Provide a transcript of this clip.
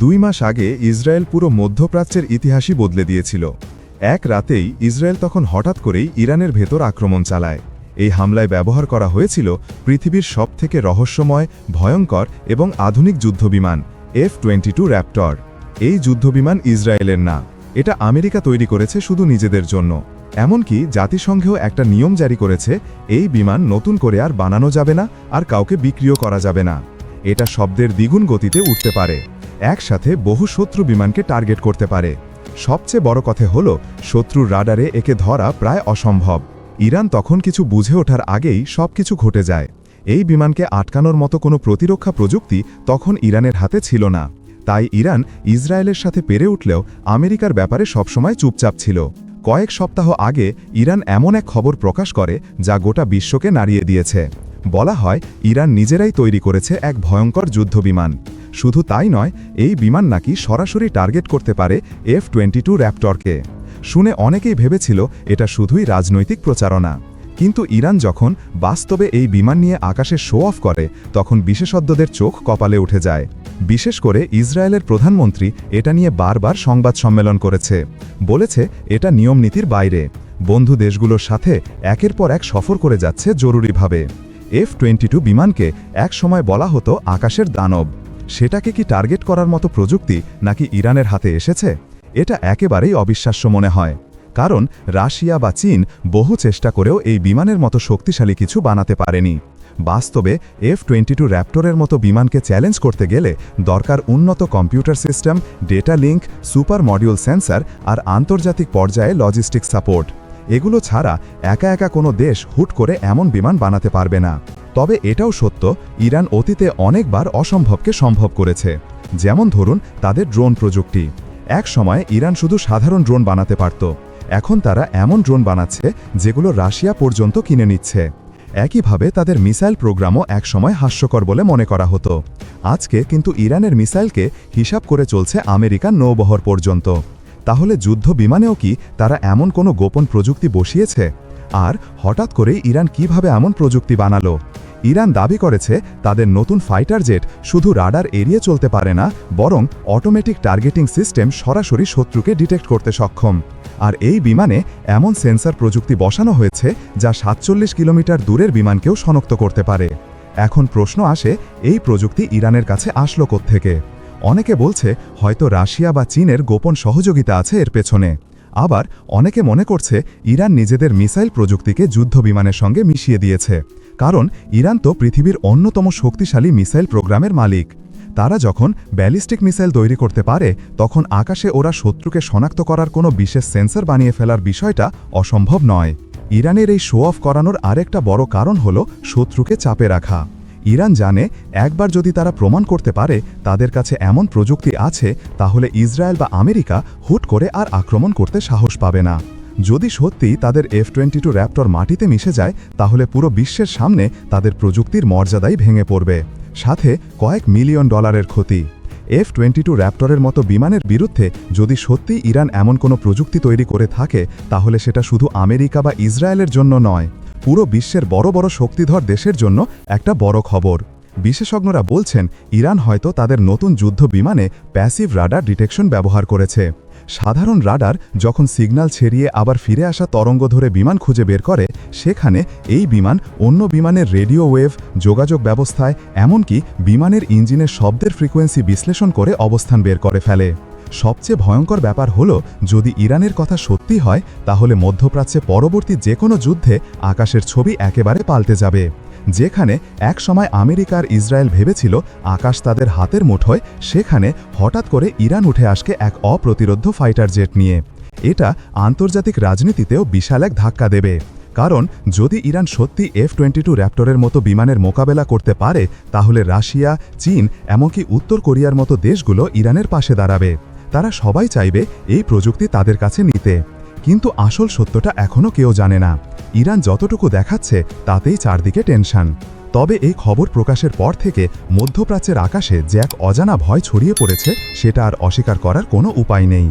দুই মাস আগে ইসরায়েল পুরো মধ্যপ্রাচ্যের ইতিহাসই বদলে দিয়েছিল। এক রাতেই ইসরায়েল তখন হঠাৎ করেই ইরানের ভেতর আক্রমণ চালায়। এই হামলায় ব্যবহার করা হয়েছিল পৃথিবীর সবথেকে রহস্যময়, ভয়ঙ্কর এবং আধুনিক যুদ্ধবিমান এফ টোয়েন্টি টু র্যাপটর এই যুদ্ধবিমান ইসরায়েলের না। এটা আমেরিকা তৈরি করেছে শুধু নিজেদের জন্য। এমনকি জাতিসংঘেও একটা নিয়ম জারি করেছে, এই বিমান নতুন করে আর বানানো যাবে না, আর কাউকে বিক্রিও করা যাবে না। এটা শব্দের দ্বিগুণ গতিতে উঠতে পারে। একসাথে বহু শত্রু বিমানকে টার্গেট করতে পারে। সবচেয়ে বড় কথা হল, শত্রুর রাডারে একে ধরা প্রায় অসম্ভব। ইরান তখন কিছু বুঝে ওঠার আগেই সবকিছু ঘটে যায়। এই বিমানকে আটকানোর মতো কোনো প্রতিরক্ষা প্রযুক্তি তখন ইরানের হাতে ছিল না। তাই ইরান ইসরায়েলের সাথে পেরে উঠলেও আমেরিকার ব্যাপারে সবসময় চুপচাপ ছিল। কয়েক সপ্তাহ আগে ইরান এমন এক খবর প্রকাশ করে যা গোটা বিশ্বকে নাড়িয়ে দিয়েছে। বলা হয়, ইরান নিজেরাই তৈরি করেছে এক ভয়ঙ্কর যুদ্ধবিমান। শুধু তাই নয়, এই বিমান নাকি সরাসরি টার্গেট করতে পারে এফ টোয়েন্টি টু র্যাপটরকে শুনে অনেকেই ভেবেছিল এটা শুধুই রাজনৈতিক প্রচারণা। কিন্তু ইরান যখন বাস্তবে এই বিমান নিয়ে আকাশে শো অফ করে, তখন বিশেষজ্ঞদের চোখ কপালে উঠে যায়। বিশেষ করে ইসরায়েলের প্রধানমন্ত্রী এটা নিয়ে বারবার সংবাদ সম্মেলন করেছে। বলেছে এটা নিয়মনীতির বাইরে। বন্ধু দেশগুলোর সাথে একের পর এক সফর করে যাচ্ছে জরুরিভাবে। এফ টোয়েন্টি বিমানকে এক সময় বলা হতো আকাশের দানব। সেটাকে কি টার্গেট করার মতো প্রযুক্তি নাকি ইরানের হাতে এসেছে? এটা একেবারেই অবিশ্বাস্য মনে হয়। কারণ রাশিয়া বা চীন বহু চেষ্টা করেও এই বিমানের মতো শক্তিশালী কিছু বানাতে পারেনি। বাস্তবে এফ টোয়েন্টি টু র্যাপটরের মতো বিমানকে চ্যালেঞ্জ করতে গেলে দরকার উন্নত computer system, data link super module sensor আর আন্তর্জাতিক পর্যায়ে লজিস্টিক সাপোর্ট। এগুলো ছাড়া একা একা কোনো দেশ হুট করে এমন বিমান বানাতে পারবে না। তবে এটাও সত্য, ইরান অতীতে অনেকবার অসম্ভবকে সম্ভব করেছে। যেমন ধরুন তাদের ড্রোন প্রযুক্তি। এক সময় ইরান শুধু সাধারণ ড্রোন বানাতে পারত। এখন তারা এমন ড্রোন বানাচ্ছে যেগুলো রাশিয়া পর্যন্ত কিনে নিচ্ছে। একইভাবে তাদের মিসাইল প্রোগ্রামও একসময় হাস্যকর বলে মনে করা হতো। আজকে কিন্তু ইরানের মিসাইলকে হিসাব করে চলছে আমেরিকার নৌবহর পর্যন্ত। তাহলে যুদ্ধ বিমানেও কি তারা এমন কোনো গোপন প্রযুক্তি বসিয়েছে? আর হঠাৎ করে ইরান কীভাবে এমন প্রযুক্তি বানালো? ইরান দাবি করেছে তাদের নতুন ফাইটার জেট শুধু রাডার এড়িয়ে চলতে পারে না, বরং অটোমেটিক টার্গেটিং সিস্টেম সরাসরি শত্রুকে ডিটেক্ট করতে সক্ষম। আর এই বিমানে এমন সেন্সর প্রযুক্তি বসানো হয়েছে যা সাতচল্লিশ কিলোমিটার দূরের বিমানকেও শনাক্ত করতে পারে। এখন প্রশ্ন আসে, এই প্রযুক্তি ইরানের কাছে আসলো থেকে অনেকে বলছে হয়তো রাশিয়া বা চীনের গোপন সহযোগিতা আছে এর পেছনে। আবার অনেকে মনে করছে ইরান নিজেদের মিসাইল প্রযুক্তিকে যুদ্ধ বিমানের সঙ্গে মিশিয়ে দিয়েছে। কারণ ইরান তো পৃথিবীর অন্যতম শক্তিশালী মিসাইল প্রোগ্রামের মালিক। তারা যখন ব্যালিস্টিক মিসাইল তৈরি করতে পারে, তখন আকাশে ওরা শত্রুকে শনাক্ত করার কোনো বিশেষ সেন্সর বানিয়ে ফেলার বিষয়টা অসম্ভব নয়। ইরানের এই শো অফ করানোর আরেকটা বড় কারণ হল শত্রুকে চাপে রাখা। ইরান জানে একবার যদি তারা প্রমাণ করতে পারে তাদের কাছে এমন প্রযুক্তি আছে, তাহলে ইসরায়েল বা আমেরিকা হুট করে আর আক্রমণ করতে সাহস পাবে না। যদি সত্যি তাদের এফ টোয়েন্টি টু র্যাপটর মাটিতে মিশে যায়, তাহলে পুরো বিশ্বের সামনে তাদের প্রযুক্তির মর্যাদাই ভেঙে পড়বে। সাথে কয়েক মিলিয়ন ডলারের ক্ষতি। এফ টোয়েন্টি টু র্যাপটরের মতো বিমানের বিরুদ্ধে যদি সত্যি ইরান এমন কোনো প্রযুক্তি তৈরি করে থাকে, তাহলে সেটা শুধু আমেরিকা বা ইসরায়েলের জন্য নয়। পুরো বিশ্বের বড় বড় শক্তিধর দেশের জন্য একটা বড় খবর। বিশেষজ্ঞরা বলছেন, ইরান হয়তো তাদের নতুন যুদ্ধ বিমানে প্যাসিভ রাডার ডিটেকশন ব্যবহার করেছে। সাধারণ রাডার যখন সিগন্যাল ছেড়িয়ে আবার ফিরে আসা তরঙ্গ ধরে বিমান খুঁজে বের করে, সেখানে এই বিমান অন্য বিমানের রেডিও ওয়েভ, যোগাযোগ ব্যবস্থায়, এমনকি বিমানের ইঞ্জিনের শব্দের ফ্রিকোয়েন্সি বিশ্লেষণ করে অবস্থান বের করে ফেলে। সবচেয়ে ভয়ঙ্কর ব্যাপার হল, যদি ইরানের কথা সত্যি হয়, তাহলে মধ্যপ্রাচ্যে পরবর্তী যে কোনো যুদ্ধে আকাশের ছবি একেবারে পাল্টে যাবে। যেখানে এক সময় আমেরিকা আর ইসরায়েল ভেবেছিল আকাশ তাদের হাতের মুঠোয়, সেখানে হঠাৎ করে ইরান উঠে আসকে এক অপ্রতিরোধ্য ফাইটার জেট নিয়ে। এটা আন্তর্জাতিক রাজনীতিতেও বিশাল এক ধাক্কা দেবে। কারণ, যদি ইরান সত্যি এফ টোয়েন্টি টু র্যাপ্টরের মতো বিমানের মোকাবেলা করতে পারে, তাহলে রাশিয়া, চীন, এমনকি উত্তর কোরিয়ার মতো দেশগুলো ইরানের পাশে দাঁড়াবে। তারা সবাই চাইবে এই প্রযুক্তি তাদের কাছে নিতে। কিন্তু আসল সত্যটা এখনও কেউ জানে না। ইরান যতটুকু দেখাচ্ছে, তাতেই চারদিকে টেনশন। তবে এই খবর প্রকাশের পর থেকে মধ্যপ্রাচ্যের আকাশে যে এক অজানা ভয় ছড়িয়ে পড়েছে, সেটা আর অস্বীকার করার কোনো উপায় নেই।